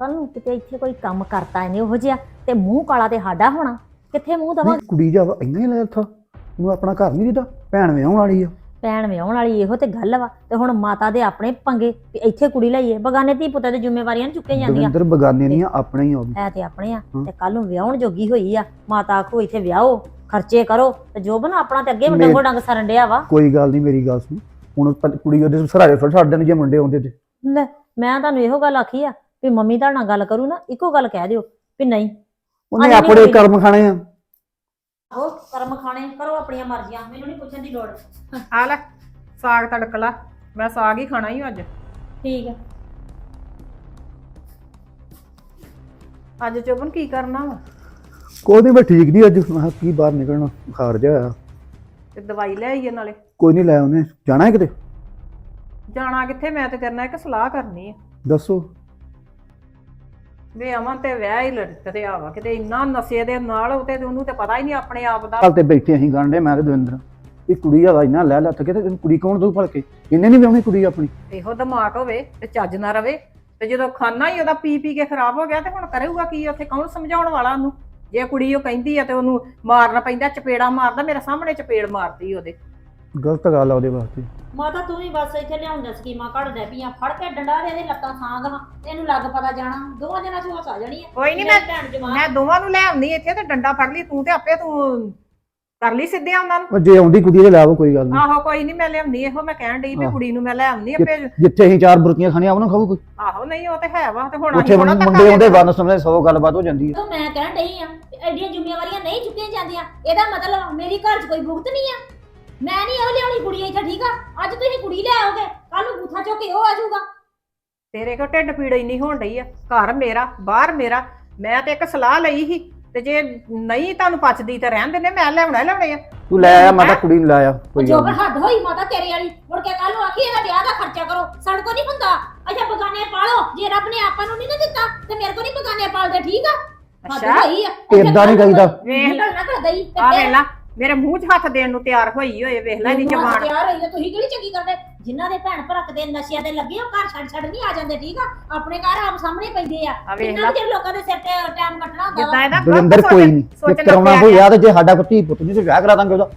Speaker 5: ਕੱਲ ਨੂੰ ਕਿਤੇ ਇੱਥੇ ਕੋਈ ਕੰਮ ਕਰਤਾ ਇਹਨੇ ਉਹੋ ਜਿਹਾ ਤੇ ਮੂੰਹ ਕਾਲਾ ਤੇ ਸਾਡਾ ਹੋਣਾ। ਕਿੱਥੇ ਮੂੰਹ ਦਵਾ?
Speaker 6: ਨਹੀਂ ਕੁੜੀ ਜਾ ਇੰਨਾ ਹੀ ਲੈ ਇੱਥਾ। ਉਹਨੂੰ ਆਪਣਾ ਘਰ ਨਹੀਂ ਦਿੱਤਾ ਭੈਣ ਵਿਆਹਣ ਵਾਲੀ ਆ।
Speaker 5: ਭੈਣ ਵਿਆਹੁਣ ਵਾਲੀ ਇਹੋ ਤੇ ਗੱਲ ਵਾ ਤੇ ਹੁਣ ਮਾਤਾ ਦੇ ਆਪਣੇ ਪੰਗੇ ਵੀ ਇੱਥੇ ਕੁੜੀ ਲਈਏ ਬਗਾਨੇ ਧੀ ਪੁੱਤਾਂ ਦੀ ਜ਼ਿੰਮੇਵਾਰੀਆਂ ਨੀ ਚੁੱਕੀਆਂ ਜਾਂਦੀਆਂ।
Speaker 6: ਦਵਿੰਦਰ ਬਗਾਨੇ ਨਹੀਂ ਆ ਆਪਣੇ ਹੀ ਆ ਉਹ ਵੀ।
Speaker 5: ਐ ਤੇ ਆਪਣੇ ਆ
Speaker 6: ਹਾਂ।
Speaker 5: ਤੇ ਕੱਲ ਨੂੰ ਵਿਆਹਣ ਜੋਗੀ ਹੋਈ ਆ। ਮਾਤਾ ਆਖੋ ਇੱਥੇ ਵਿਆਹੋ ਖਰਚੇ ਕਰੋ ਤੇ ਜੋ ਬਣਾ ਆਪਣਾ ਤੇ ਅੱਗੇ
Speaker 6: ਮੇ-
Speaker 5: ਡੰਗੋ ਡੰਗ ਸਰਨ ਡਿਆ ਵਾ।
Speaker 6: ਕੋਈ ਗੱਲ ਨਹੀਂ ਮੇਰੀ ਗੱਲ ਸੁਣ। ਹੁਣ ਪ- ਕੁੜੀ ਉਹਦੇ ਸਰਾਰੇ ਫੜ ਛੱਡ ਦੇਣ ਜੇ ਮੁੰਡੇ ਆਉਂਦੇ ਤੇ।
Speaker 5: ਲੈ ਮੈਂ ਤੁਹਾਨੂੰ ਇਹੋ ਗੱਲ ਆਖੀ ਆ ਵੀ ਮੰਮੀ ਤੁਹਾਡੇ ਨਾਲ ਗੱਲ ਕਰੂ ਨਾ ਇੱਕੋ ਗੱਲ ਕਹਿ ਦਿਓ ਵੀ ਨਹੀਂ।
Speaker 6: ਉਹਨੇ ਆਪਣੇ
Speaker 5: ਕੋਈ-
Speaker 6: ਕਰਮ ਖਾਣੇ ਆ।
Speaker 5: ਆਹੋ ਕਰਮ ਖਾਣੇ ਕਰੋ ਆਪਣੀਆਂ ਮਰਜ਼ੀਆਂ ਮੈਨੂੰ ਨਹੀਂ ਪੁੱਛਣ ਦੀ ਲੋੜ।
Speaker 4: ਆ ਲੈ ਸਾਗ ਤੜਕ ਲਾ ਮੈਂ ਸਾਗ ਹੀ ਖਾਣਾ ਹੀ ਅੱਜ।
Speaker 5: ਠੀਕ ਆ।
Speaker 4: ਅੱਜ ਚੁਬਨ ਕੀ ਕਰਨਾ ਵਾ?
Speaker 6: ਕੋਈ ਨਹੀਂ ਮੈਂ ਠੀਕ ਨਹੀਂ ਅੱਜ ਮੈਂ ਕਿਹਾ ਕੀ ਬਾਹਰ ਨਿਕਲਣਾ ਬੁਖਾਰ ਜਿਹਾ ਆ।
Speaker 4: ਤੇ ਦਵਾਈ ਲੈ ਆਈਏ ਨਾਲੇ।
Speaker 6: ਕੋਈ ਨਹੀਂ ਲੈ ਉਹਨੇ ਜਾਣਾ ਹੈ ਕਿਤੇ?
Speaker 4: ਜਾਣਾ ਕਿੱਥੇ ਮੈਂ ਤੇ ਕਰਨਾ ਇੱਕ ਸਲਾਹ ਕਰਨੀ ਆ।
Speaker 6: ਦੱਸੋ।
Speaker 4: ਵੇ ਅਮਨ ਤੇ ਵਿਆਹ ਹੀ ਲੜਕਦੇ ਆਵਾ ਕਿਤੇ ਇੰਨਾ ਨਸ਼ੇ ਦੇ ਨਾਲ ਉਹ ਤੇ ਉਹਨੂੰ ਤੇ ਪਤਾ ਹੀ ਨਹੀਂ ਆਪਣੇ ਆਪ ਦਾ।
Speaker 6: ਕੱਲ ਤੇ ਬੈਠੇ ਅਸੀਂ ਗਾਂਡੇ ਮੈਂ ਤੇ ਦਵਿੰਦਰ ਇਹ ਕੁੜੀ ਆ ਇੰਨਾ ਲੈ ਲੱਥ ਕੇ ਤੇ ਕੁੜੀ ਕੌਣ ਦਊ ਭਲ ਕੇ ਇਹਨੇ ਨਹੀਂ ਵਿਆਹਣੀ ਕੁੜੀ ਆਪਣੀ।
Speaker 4: ਇਹੋ ਦਿਮਾਗ ਹੋਵੇ ਤੇ ਚੱਜ ਨਾ ਰਵੇ ਤੇ ਜਦੋਂ ਖਾਣਾ ਹੀ ਉਹਦਾ ਪੀ ਪੀ ਕੇ ਖਰਾਬ ਹੋ ਗਿਆ ਤੇ ਹੁਣ ਕਰੇਗਾ ਕੀ ਉੱਥੇ ਕੌਣ ਸਮਝਾਉਣ ਵਾਲਾ ਉਹਨੂੰ? ਜੇ ਕੁੜੀ ਉਹ ਕਹਿੰਦੀ ਆ ਤੇ ਉਹਨੂੰ ਮਾਰਨਾ ਪੈਂਦਾ ਚਪੇੜਾ ਮਾਰਦਾ ਮੇਰੇ ਸਾਹਮਣੇ ਚਪੇੜ ਮਾਰਦੀ ਉਹਦੇ।
Speaker 6: ਗਲਤ ਗੱਲ ਆ ਉਹਦੇ ਵਾਸਤੇ।
Speaker 5: ਮਾਤਾ ਤੂੰ ਵੀ ਬਸ ਇੱਥੇ ਲਿਆਉਣ ਦਾ ਸਕੀਮਾਂ ਕੱਢ ਪਈਆਂ। ਫੜ ਕੇ ਡੰਡਾ ਦੇ ਇਹਦੇ ਲੱਤਾਂ ਸਾਂਗ ਹਾਂ ਇਹਨੂੰ ਲੱਗ ਪਤਾ ਜਾਣਾ। ਦੋਵਾਂ ਜਣਾਂ ਚ ਹੋਸ ਆ ਜਾਣੀ ਆ।
Speaker 4: ਕੋਈ ਨਹੀਂ
Speaker 5: ਮੇਰੀ
Speaker 4: ਮੈਂ
Speaker 5: ਭੈਣ ਜਵਾਨ।
Speaker 4: ਮੈਂ ਦੋਵਾਂ ਨੂੰ ਲੈ ਆਉਂਦੀ ਇੱਥੇ ਤੇ ਡੰਡਾ ਫੜ ਲਈ ਤੂੰ ਤੇ ਆਪੇ ਤੂੰ ਕਰ ਲਈ ਸਿੱਧਿਆ ਉਹਨਾਂ ਨੂੰ।
Speaker 6: ਉਹ ਜੇ ਆਉਂਦੀ ਕੁੜੀ ਤੇ ਲੈ ਆਵੋ ਕੋਈ ਗੱਲ ਨਹੀਂ
Speaker 4: ਆਹੋ ਕੋਈ ਨਹੀਂ ਮੈਂ ਲਿਆਉਂਦੀ ਇਹੋ ਮੈਂ ਕਹਿਣ ਡਈ ਵੀ
Speaker 6: ਆਹ।
Speaker 4: ਕੁੜੀ ਨੂੰ ਮੈਂ ਲੈ ਆਉਂਦੀ ਆਪੇ
Speaker 6: ਜਿੱਥੇ ਅਸੀਂ ਚਾਰ ਬੁਰਕੀਆਂ ਖਾਣੀਆਂ ਆਵੋ ਨਾ ਖਾਓ ਕੋਈ।
Speaker 4: ਆਹੋ ਨਹੀਂ ਉਹ ਤੇ ਹੈ ਵਾ ਤੇ ਹੁਣ
Speaker 6: ਉੱਥੇ
Speaker 4: ਅਸੀਂ ਥੋੜ੍ਹਾ ਧੱਕਾ
Speaker 6: ਮੁੰਡੇ ਆਉਂਦੇ
Speaker 4: ਦੇਣਾ।
Speaker 6: ਵਨ ਸਮੇਂ ਸੌ ਗੱਲਬਾਤ ਹੋ ਜਾਂਦੀ ਹੈ
Speaker 5: ਤੂੰ ਮੈਂ ਕਹਿਣ ਡਈ ਆ ਐਡੀਆਂ ਜ਼ਿੰਮੇਵਾਰੀਆਂ ਨਹੀਂ ਚੁੱਕੀਆਂ ਜਾਂਦੀਆਂ। ਇਹਦਾ ਮਤਲਬ ਮੇਰੀ ਘਰ 'ਚ ਕੋਈ ਭੁਗਤ ਨਹੀਂ ਆ। ਮੈਂ ਨਹੀਂ ਉਹ ਲਿਆਉਣੀ ਕੁੜੀ ਇੱਥੇ ਠੀਕ ਆ? ਅੱਜ ਤੁਸੀਂ ਕੁੜੀ ਲੈ ਆਓਗੇ ਕੱਲ ਨੂੰ ਬੂਥਾ ਚੁੱਕ ਕੇ ਉਹ ਆ ਜਾਊਗਾ।
Speaker 4: ਤੇਰੇ ਕੋ ਢਿੱਡ ਪੀੜ ਇੰਨੀ ਹੋਣ ਡਈ ਆ ਘਰ ਮੇਰਾ ਬਾਹਰ ਮੇਰਾ ਮੈਂ ਤੇ ਇੱਕ ਸਲਾਹ ਲਈ ਸੀ ਤੇ ਜੇ ਨਹੀਂ ਤੁਹਾਨੂੰ ਪਚਦੀ ਤੇ ਰਹਿਣ ਦਿੰਦੇ ਮੈਂ ਲਿਆਉਣਾ ਹੀ ਲਿਆਉਣੇ ਆ।
Speaker 6: ਤੂੰ ਲੈ ਆ ਮਾਤਾ ਕੁੜੀ ਨੂੰ ਲੈ ਆ ਕੋਈ
Speaker 5: ਜੋ
Speaker 6: ਗੱਲ ਨਹੀਂ।
Speaker 5: ਹੱਦ ਹੋਈ ਮਾਤਾ ਤੇਰੇ ਵਾਲੀ ਮੁੜ ਕੇ ਕੱਲ ਨੂੰ ਆਖੀ ਇਹਦਾ ਵਿਆਹ ਦਾ ਖਰਚਾ ਕਰੋ ਸਾਡੇ ਕੋ ਨਹੀਂ ਹੁੰਦਾ। ਅੱਛਾ ਬਗਾਨੇ ਪਾਲੋ ਜੇ ਰੱਬ ਨੇ ਆਪਾਂ ਨੂੰ ਨਹੀਂ ਨਾ ਦਿੱਤਾ ਤੇ ਮੇਰੇ ਕੋ ਨਹੀਂ ਬਗਾਨੇ ਪਾਲਦੇ ਠੀਕ ਆ? ਹੱਦ
Speaker 4: ਅੱਛਾ।
Speaker 5: ਹੋਈ ਆ।
Speaker 6: ਏਦਾਂ ਨੀ ਕਹੀਦਾ।
Speaker 4: ਵੇਖ। ਲੈ
Speaker 5: ਨਾ ਕਰ ਗਈ ਤੇ
Speaker 4: ਆ
Speaker 5: ਫਿਰ
Speaker 4: ਵੇਖ ਲਾ। ਮੇਰੇ ਮੂੰਹ 'ਚ ਹੱਥ ਦੇਣ ਨੂੰ ਤਿਆਰ ਹੋਈ ਹੋਏ ਵੇਖ ਲੈ ਇਹਦੀ ਜ਼ਬਾਨ।
Speaker 5: ਤਿਆਰ ਹੋਈ ਆ, ਤੁਸੀਂ ਕਿਹੜੀ ਚੰਗੀ ਕਰਦੇ? ਜਿਨ੍ਹਾਂ ਦੇ ਭੈਣ ਭਰਾ ਦੇ ਨਸ਼ਿਆਂ ਤੇ ਲੱਗੇ ਉਹ ਘਰ ਛੱਡ ਛੱਡ ਨਹੀਂ ਆ ਜਾਂਦੇ ਠੀਕ ਆ? ਆਪਣੇ ਘਰ ਆਪ ਸਾਹਮਣੇ ਪੈਂਦੇ ਆ।
Speaker 4: ਆ ਵੇਖ
Speaker 5: ਕਿੰਨਾ ਚਿਰ ਲੋਕਾਂ ਦੇ ਸਿਰ ਤੇ ਟਾਈਮ ਕੱਟਣਾ ਹੁੰਦਾ ਵਾ?
Speaker 4: ਜਿੱਦਾਂ ਇਹਦਾ
Speaker 6: ਦਵਿੰਦਰ
Speaker 4: ਸੋਚ-
Speaker 6: ਕੋਈ ਨਹੀਂ ਜੇ
Speaker 4: ਸੋਚਣਾ
Speaker 6: ਕਰਾਉਣਾ
Speaker 4: ਪਿਆ।
Speaker 6: ਹੋਇਆ। ਤੇ ਜੇ ਸਾਡਾ ਕੋਈ ਧੀ ਪੁੱਤ ਨਹੀਂ ਤੇ ਵਿਆਹ ਕਰਾ ਦਾਂਗੇ ਉਹਦਾ।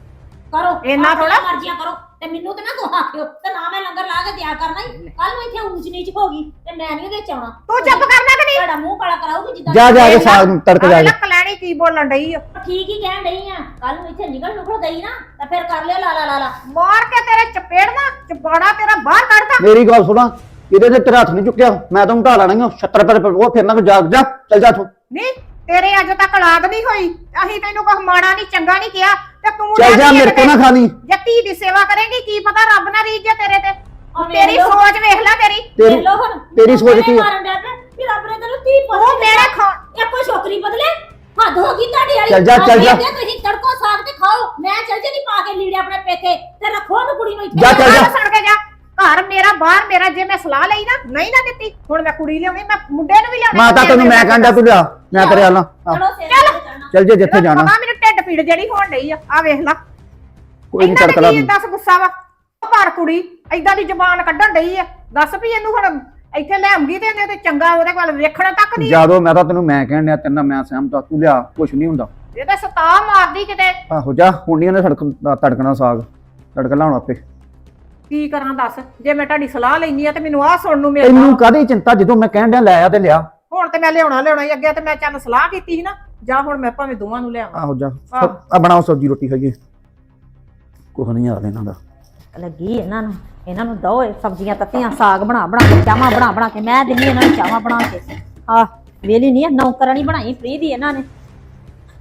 Speaker 5: ਕਰੋ।
Speaker 4: ਇੰਨਾ
Speaker 5: ਆਪਣੀਆਂ
Speaker 4: ਥੋੜ੍ਹਾ।
Speaker 5: ਮਰਜ਼ੀਆਂ ਕਰੋ। ਤੇ ਮੈਨੂੰ ਤੇ ਨਾ ਕੋ ਆਖਿਓ ਤੇ ਨਾ ਮੈਂ ਲੰਗਰ ਲਾ ਕੇ ਦਿਆ ਕਰਨਾ ਹੀ ਕੱਲ ਨੂੰ ਇੱਥੇ ਊਚ ਨੀਚ ਹੋ ਗਈ ਤੇ ਮੈਂ ਨਹੀਂ ਵਿੱਚ ਆਉਣਾ।
Speaker 4: ਤੂੰ ਚੁੱਪ ਕਰਨਾ ਕਿ ਨਹੀਂ?
Speaker 5: ਤੁਹਾਡਾ ਮੂੰਹ ਕਾਲਾ ਕਰਾਉਗੀ ਜਿੱਦਾਂ
Speaker 6: ਜਾ ਜਾ ਕੇ। ਸਾਗ ਨੂੰ ਤੜਕ ਜਾ ਕੇ।
Speaker 4: ਲੱਕ ਲੈਣੀ ਕੀ ਬੋਲਣ ਡਈ ਆ।
Speaker 5: ਠੀਕ ਹੀ ਕਹਿਣ ਡਈ ਆ। ਕੱਲ ਨੂੰ ਇੱਥੇ ਨਿਕਲ ਨੁਕਲ ਗਈ ਨਾ ਤਾਂ ਫਿਰ ਕਰ ਲਿਓ ਲਾ ਲਾ ਲਾ ਲਾ।
Speaker 4: ਮਾਰ ਕੇ ਤੇਰੇ ਚਪੇੜ ਨਾ ਚਪਾੜਾ ਤੇਰਾ ਬਾਹਰ ਕੱਢਦਾ।
Speaker 6: ਮੇਰੀ ਗੱਲ ਸੁਣਾ ਇਹਦੇ ਤੇ ਤੇਰਾ ਹੱਥ ਨਹੀਂ ਚੁੱਕਿਆ। ਮੈਂ ਤਾਂ ਢਾ ਲੈਣਾ 70 ਰੁਪਏ ਉਹ ਫਿਰ ਨਾ ਜਾਗ ਜਾ ਚੱਲ ਜਾ ਤੂੰ
Speaker 4: ਨਹੀਂ ਤੇਰੇ ਅੱਜ ਤੱਕ ਔਲਾਦ ਨਹੀਂ ਹੋਈ। ਅਸੀਂ ਤੈਨੂੰ ਕੁਝ ਮਾੜਾ ਨਹੀਂ ਚੰਗਾ ਨਹੀਂ ਕਿਹਾ। ਤੇ ਤੂੰ
Speaker 6: ਚੱਲ ਜਾ ਮੇਰੇ ਕੋ ਨਾ ਖਾਣੀ
Speaker 4: ਜੇ ਧੀ ਦੀ ਸੇਵਾ ਕਰੇਂਗੀ ਕੀ ਪਤਾ ਰੱਬ ਨਾ ਰੀਝ ਜੇ ਤੇਰੇ ਤੇ।
Speaker 5: ਆ ਵੇਖ
Speaker 4: ਤੇਰੀ
Speaker 5: ਲਓ।
Speaker 4: ਸੋਚ ਵੇਖ ਲੈ ਤੇਰੀ।
Speaker 6: ਤੇਰੀ
Speaker 5: ਲਓ ਹੁਣ।
Speaker 6: ਤੇਰੀ ਸੋਚ ਕੀ ਆ?
Speaker 5: ਮਾਰਨ ਡਿਆ ਪਿਆ ਵੀ ਰੱਬ ਨੇ ਤੈਨੂੰ ਧੀ ਪੁੱਤ
Speaker 4: ਉਹ ਮੇਰੇ ਖਾ
Speaker 5: ਇਹ ਕੋਈ ਛੋਕਰੀ ਬਦਲੇ। ਹੱਦ ਹੋ ਗਈ ਤੁਹਾਡੀ ਵਾਲੀ।
Speaker 6: ਚੱਲ ਜਾ, ਚੱਲ ਜਾ।
Speaker 5: ਤੁਸੀਂ ਤੜਕੋ ਸਾਗ ਤੇ ਖਾਓ। ਮੈਂ ਚੱਲ ਜਣੀ ਪਾ ਕੇ ਲੀੜੇ ਆਪਣੇ ਪੇਕੇ ਤੇ ਰੱਖੋ ਉਹਨੂੰ ਕੁੜੀ ਨੂੰ ਇੱਥੇ।
Speaker 6: ਜਾ, ਚੱਲ ਜਾ।
Speaker 4: ਸੁਣ ਕੇ ਜਾ। ਘਰ ਮੇਰਾ ਬਾਹਰ ਮੇਰਾ ਜੇ ਮੈਂ ਸਲਾਹ ਲਈ ਨਾ ਨਹੀਂ ਨਾ ਦਿੱਤੀ ਹੁਣ ਮੈਂ ਕੁੜੀ ਲਿਆਉਣੀ ਮੈਂ ਮੁੰਡੇ ਨੂੰ ਵੀ ਲਿਆਉਣਾ
Speaker 6: ਮਾਤਾ ਤੈਨੂੰ ਮੈਂ ਕਹਿੰਦਾ ਤੂੰ ਲਿਆ ਮੈਂ ਤੇਰੇ ਨਾਲ
Speaker 5: ਚਲੋ। ਸਿਰ ਤੇ ਚੜਨਾ
Speaker 6: ਚੱਲ। ਜੇ ਜਿੱਥੇ ਜਾਣਾ।
Speaker 4: ਢਿੱਡ ਪੀੜ ਜਿਹੜੀ ਹੋਣ ਡਈ ਆ ਆ ਵੇਖ ਲੈ।
Speaker 6: ਕੋਈ ਨਹੀਂ
Speaker 4: ਇਹਨਾਂ
Speaker 6: ਲਾ
Speaker 4: ਕੀ
Speaker 6: ਦੂੰ।
Speaker 4: ਦੱਸ ਗੁੱਸਾ ਵਾ? ਉਹ ਪਰ ਕੁੜੀ ਐਦਾਂ ਦੀ ਜ਼ਬਾਨ ਕੱਢਣ ਡਈ ਆ। ਦੱਸ ਵੀ ਇਹਨੂੰ ਹੁਣ ਇੱਥੇ ਲਿਆਉਂਗੀ ਤੇ ਇਹਨੇ ਤੇ ਚੰਗਾ ਉਹਦੇ ਕੋਲ ਵੇਖਣਾ ਤੱਕ ਨਹੀਂ
Speaker 6: ਜਦੋਂ ਮੈਂ ਤਾਂ ਤੈਨੂੰ ਮੈਂ ਕਹਿਣ ਡਿਆ ਤੇਰੇ ਨਾਲ ਮੈਂ ਸਹਿਮਤ ਆ ਤੂੰ ਲਿਆ ਕੁਛ ਨਹੀਂ ਹੁੰਦਾ।
Speaker 4: ਇਹ ਤਾਂ ਸਤਾ ਮਾਰਦੀ ਕਿਤੇ।
Speaker 6: ਆਹੋ ਜਾ ਹੁੰਡੀਆਂ ਨੇ ਸੜਕ ਤੜਕਣਾ ਸਾਗ। ਤੜਕ ਲਾਉਣਾ ਆਪੇ।
Speaker 4: ਕੀ ਕਰਾਂ ਦੱਸ? ਜੇ ਮੈਂ ਤੁਹਾਡੀ ਸਲਾਹ ਲੈਣੀ ਆ ਤੇ ਮੈਨੂੰ ਆਹ ਸੁਣਨ ਨੂੰ
Speaker 6: ਤੈਨੂੰ
Speaker 4: ਮਿਲਦਾ
Speaker 6: ਕਾਹਦੀ ਚਿੰਤਾ? ਜਦੋਂ ਮੈਂ ਕਹਿਣ ਡਿਆ ਲੈ ਆ ਤੇ ਲਿਆ।
Speaker 4: ਹੁਣ ਤੇ ਮੈਂ ਲਿਆਉਣਾ ਲਿਆਉਣਾ ਹੀ ਅੱਗੇ ਤੇ ਮੈਂ ਚੱਲ ਸਲਾਹ ਕੀਤੀ ਸੀ ਨਾ। ਜਾਂ ਹੁਣ ਮੈਂ ਭਾਵੇਂ ਦੋਵਾਂ ਨੂੰ ਲਿਆਵਾਂ।
Speaker 6: ਆਹੋ ਜਾ
Speaker 4: ਆਹ।
Speaker 6: ਆ ਬਣਾਓ ਸਬਜ਼ੀ ਰੋਟੀ ਖਾਈਏ ਕੁਛ ਨਹੀਂ ਯਾਰ ਇਹਨਾਂ ਦਾ।
Speaker 5: ਲੱਗੀ ਇਹਨਾਂ ਨੂੰ। ਇਹਨਾਂ ਨੂੰ ਦੋ ਇਹ ਸਬਜ਼ੀਆਂ ਤੱਤੀਆਂ ਸਾਗ ਬਣਾ ਬਣਾ ਕੇ ਚਾਹਾਂ ਬਣਾ ਬਣਾ ਕੇ। ਮੈਂ ਦਿੰਨੀ ਇਹਨਾਂ ਨੂੰ ਚਾਹਾਂ ਬਣਾ ਕੇ। ਆ ਵੇਲੀ ਨਹੀਂ ਨੌਕਰਾਨੀ ਬਣਾਈ ਫਰੀ ਦੀ ਇਹਨਾਂ ਨੇ।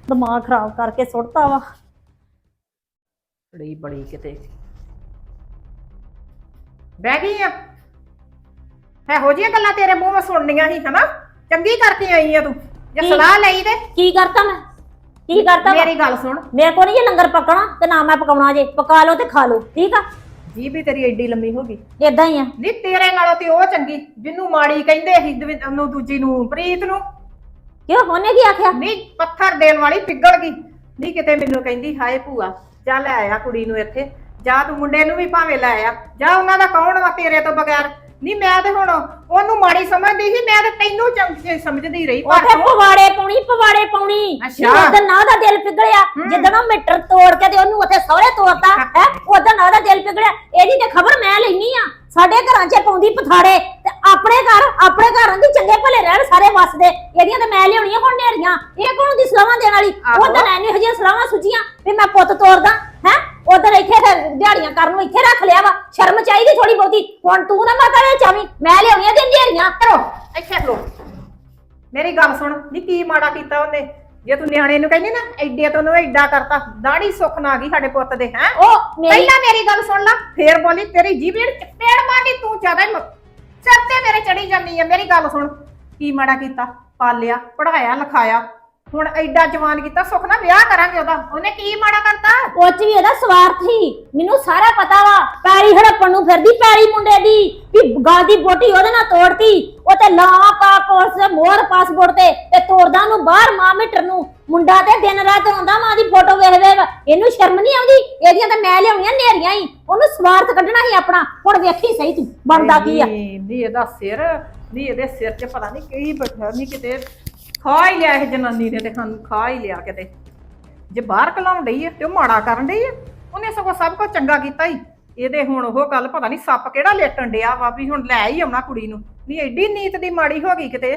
Speaker 5: ਦਿਮਾਗ ਖਰਾਬ ਕਰਕੇ ਸੁੱਟਤਾ ਵਾ।
Speaker 4: ਬੜੀ ਬੜੀ ਕਿਤੇ। ਬਹਿ ਗਈ ਆ। ਇਹੋ ਜਿਹੀਆਂ ਗੱਲਾਂ ਤੇਰੇ ਮੂੰਹ ਸੁਣਨੀਆਂ ਸੀ ਹਨਾ? ਚੰਗੀ ਕਰਕੇ ਆਈ ਆ ਤੂੰ। ਜੇ
Speaker 5: ਕੀ?
Speaker 4: ਸਲਾਹ ਲਈ ਤੇ?
Speaker 5: ਕੀ ਕਰਤਾ ਮੈਂ? ਕੀ ਕਰਤਾ ਮੈਂ?
Speaker 4: ਮੇਰੀ ਗੱਲ ਸੁਣ।
Speaker 5: ਮੇਰੇ ਕੋਲ ਨਹੀਂ ਇਹ ਲੰਗਰ ਪਕਾਉਣਾ ਤੇ ਨਾ ਮੈਂ ਪਕਾਉਣਾ ਜੇ। ਪਕਾ ਲਓ ਤੇ ਖਾ ਲਓ ਠੀਕ ਆ?
Speaker 4: ਜੀ ਵੀ ਤੇਰੀ ਐਡੀ ਲੰਮੀ ਹੋ ਗਈ।
Speaker 5: ਇਦਾਂ ਹੀ ਆ।
Speaker 4: ਨਹੀਂ ਤੇਰੇ ਨਾਲੋਂ ਤੇ ਉਹ ਚੰਗੀ ਜਿਹਨੂੰ ਮਾੜੀ ਕਹਿੰਦੇ ਸੀ ਦਵਿੰ- ਉਹਨੂੰ ਦੂਜੀ ਨੂੰ ਪ੍ਰੀਤ ਨੂੰ।
Speaker 5: ਕਿਉਂ? ਉਹਨੇ ਕੀ ਆਖਿਆ?
Speaker 4: ਨਹੀਂ ਪੱਥਰ ਦੇਣ ਵਾਲੀ ਪਿਗਲ ਗਈ। ਨਹੀਂ ਕਿਤੇ ਮੈਨੂੰ ਕਹਿੰਦੀ ਹਾਏ ਭੂਆ ਜਾ ਲੈ ਆਇਆ ਕੁੜੀ ਨੂੰ ਇੱਥੇ। ਜਾ ਤੂੰ ਮੁੰਡੇ ਨੂੰ ਵੀ ਭਾਵੇਂ ਲੈ ਆ। ਜਾ ਉਹਨਾਂ ਦਾ ਕੌਣ ਵਾ ਤੇਰੇ ਤੋਂ ਬਗੈਰ? ਨਹੀਂ ਮੈਂ ਤੇ ਹੁਣ ਉਹਨੂੰ ਮਾੜੀ ਸਮਝਦੀ ਸੀ ਮੈਂ ਤੇ ਤੈਨੂੰ ਚੰਗੀ ਸਮਝਦੀ ਰਹੀ ਪਰ
Speaker 5: ਉੱਥੇ ਪਵਾੜੇ ਪਾਉਣੀ ਪਵਾੜੇ ਪਾਉਣੀ।
Speaker 4: ਅੱਛਾ।
Speaker 5: ਉਦੋਂ ਨਾ ਉਹਦਾ ਦਿਲ ਪਿਗਲਿਆ ਜਿੱਦਣ ਉਹ ਮੀਟਰ ਤੋੜ ਕੇ ਤੇ ਉਹਨੂੰ ਉੱਥੇ ਸਹੁਰੇ ਤੋਰਤਾ ਹੈ। ਉਦੋਂ ਨਾ ਉਹਦਾ ਦਿਲ ਪਿਗਲਿਆ ਇਹਦੀ ਤੇ ਖਬਰ ਮੈਂ ਲੈਣੀ ਆ ਸਾਡੇ ਘਰਾਂ 'ਚ ਪਾਉਂਦੀ ਪਥਾੜੇ। ਤੇ ਆਪਣੇ ਘਰ ਆਪਣੇ ਘਰਾਂ ਦੀ ਚੰਗੇ ਭਲੇ ਰਹਿਣ ਸਾਰੇ ਵਸਦੇ ਇਹਦੀਆਂ ਤੇ ਮੈਂ ਲਿਆਉਣੀਆਂ ਹੁਣ ਨੇਰੀਆਂ ਇਹ ਕੋਣ ਦੀ ਸਲਾਹਾਂ ਦੇਣ ਵਾਲੀ?
Speaker 4: ਆਹੋ।
Speaker 5: ਉਦੋਂ ਐਨੀ ਹਜੇ ਸਲਾਹਾਂ ਸੁਝੀਆਂ ਵੀ ਮੈਂ ਪੁੱਤ ਤੋਰਦਾ ਹੈ? ਉਧਰ ਇੱਥੇ ਫਿਰ ਦਿਹਾੜੀਆਂ ਕਰਨ ਨੂੰ ਇੱਥੇ ਰੱਖ ਲਿਆ ਵਾ ਸ਼ਰਮ ਚਾਹੀਦੀ ਥੋੜੀ ਬਹੁਤੀ। ਹੁਣ ਤੂੰ ਨਾ ਮਾਤਾ ਨੇ ਚਾਵੀਂ ਮੈਂ ਲਿਆਉਣੀਆਂ ਤੇ ਦਿਹਾੜੀਆਂ
Speaker 4: ਕਰੋ। ਇੱਥੇ ਖਲੋ। ਮੇਰੀ ਗੱਲ ਸੁਣ ਨੀ ਕੀ ਮਾੜਾ ਕੀਤਾ ਉਹਨੇ? ਜੇ ਤੂੰ ਨਿਆਣੇ ਨੂੰ ਕਹਿੰਦੀ ਨਾ ਐਡੇ ਤੋਂ ਉਹਨੂੰ ਐਡਾ ਕਰਤਾ ਦਾੜੀ ਸੁੱਖ ਨਾ ਆ ਗਈ ਸਾਡੇ ਪੁੱਤ ਦੇ ਹੈ?
Speaker 5: ਉਹ ਮੇਰੀ
Speaker 4: ਪਹਿਲਾਂ ਮੇਰੀ ਗੱਲ ਸੁਣ ਲੈ ਫੇਰ ਬੋਲੀ ਤੇਰੀ ਜੀਭ ਜਿਹੜੀ ਚਪੇੜ ਮਾਰਦੀ ਤੂੰ ਜ਼ਿਆਦਾ ਹੀ ਮ- ਸਿਰ ਤੇ ਮੇਰੇ ਚੜੀ ਜਾਂਦੀ ਆ ਮੇਰੀ ਗੱਲ ਸੁਣ। ਕੀ ਮਾੜਾ ਕੀਤਾ? ਪਾਲਿਆ ਪੜਾਇਆ ਲਿਖਾਇਆ ਹੁਣ ਐਡਾ ਜਵਾਨ ਕੀਤਾ ਸੁੱਖ ਨਾਲ ਵਿਆਹ ਕਰਾਂਗੇ ਉਹਦਾ। ਉਹਨੇ ਕੀ ਮਾੜਾ ਕਰਤਾ?
Speaker 5: ਉਹ ਚ ਵੀ ਇਹਦਾ ਸਵਾਰਥ ਮੈਨੂੰ ਸਾਰਾ ਪਤਾ ਵਾ ਪੈਰੀ ਹੜੱਪਣ ਨੂੰ ਫਿਰਦੀ ਪੈਰੀ ਮੁੰਡੇ ਦੀ ਵੀ ਗਾਂ ਦੀ ਬੋਟੀ ਉਹਦੇ ਨਾਲ ਤੋੜਤੀ। ਉਹ ਤੇ ਲਾਵਾਂ ਪਾ ਪੁਲਿਸ ਮੋਹਰ ਪਾਸਪੋਰਟ ਤੇ ਤੇ ਤੋੜਦਾ ਨੂੰ ਬਾਹਰ ਮਾਂ ਮੀਟਰ ਨੂੰ। ਮੁੰਡਾ ਤੇ ਦਿਨ ਰਾਤ ਆਉਂਦਾ ਮਾਂ ਦੀ ਫੋਟੋ ਵੇਖ ਵੇਖ। ਇਹਨੂੰ ਸ਼ਰਮ ਨਹੀਂ ਆਉਂਦੀ? ਇਹਦੀਆਂ ਤਾਂ ਮੈਂ ਲਿਆਉਣੀਆਂ ਨੇਰੀਆਂ ਹੀ। ਉਹਨੂੰ ਸਵਾਰਥ ਕੱਢਣਾ ਸੀ ਆਪਣਾ। ਹੁਣ ਵੇਖੀ ਸਹੀ ਤੂੰ ਬਣਦਾ ਕੀ ਆ।
Speaker 4: ਨਹੀਂ ਨਹੀਂ ਇਹਦਾ ਸਿਰ ਨਹੀਂ ਇਹਦੇ ਸਿਰ 'ਚ ਪਤਾ ਨਹੀਂ ਕੀ ਬੈਠਾ ਨਹੀਂ ਕਿਤੇ ਖਾ ਹੀ ਲਿਆ ਇਹ ਜਨਾਨੀ ਨੇ ਤੇ ਸਾਨੂੰ ਖਾ ਹੀ ਲਿਆ ਕਿਤੇ। ਜੇ ਬਾਹਰ ਕਲਾਉਣ ਡਈ ਹੈ ਤੇ ਉਹ ਮਾੜਾ ਕਰਨ ਡਈ ਹੈ ਉਹਨੇ ਸਗੋਂ ਸਭ ਕੁਝ ਚੰਗਾ ਕੀਤਾ ਹੀ ਇਹਦੇ ਹੁਣ ਉਹ ਗੱਲ ਪਤਾ ਨਹੀਂ ਸੱਪ ਕਿਹੜਾ ਲੇਟਣ ਡਿਆ ਵਾ ਵੀ ਹੁਣ ਲੈ ਹੀ ਆਉਣਾ ਕੁੜੀ ਨੂੰ। ਨਹੀਂ ਐਡੀ ਨੀਤ ਦੀ ਮਾੜੀ ਹੋ ਗਈ ਕਿਤੇ।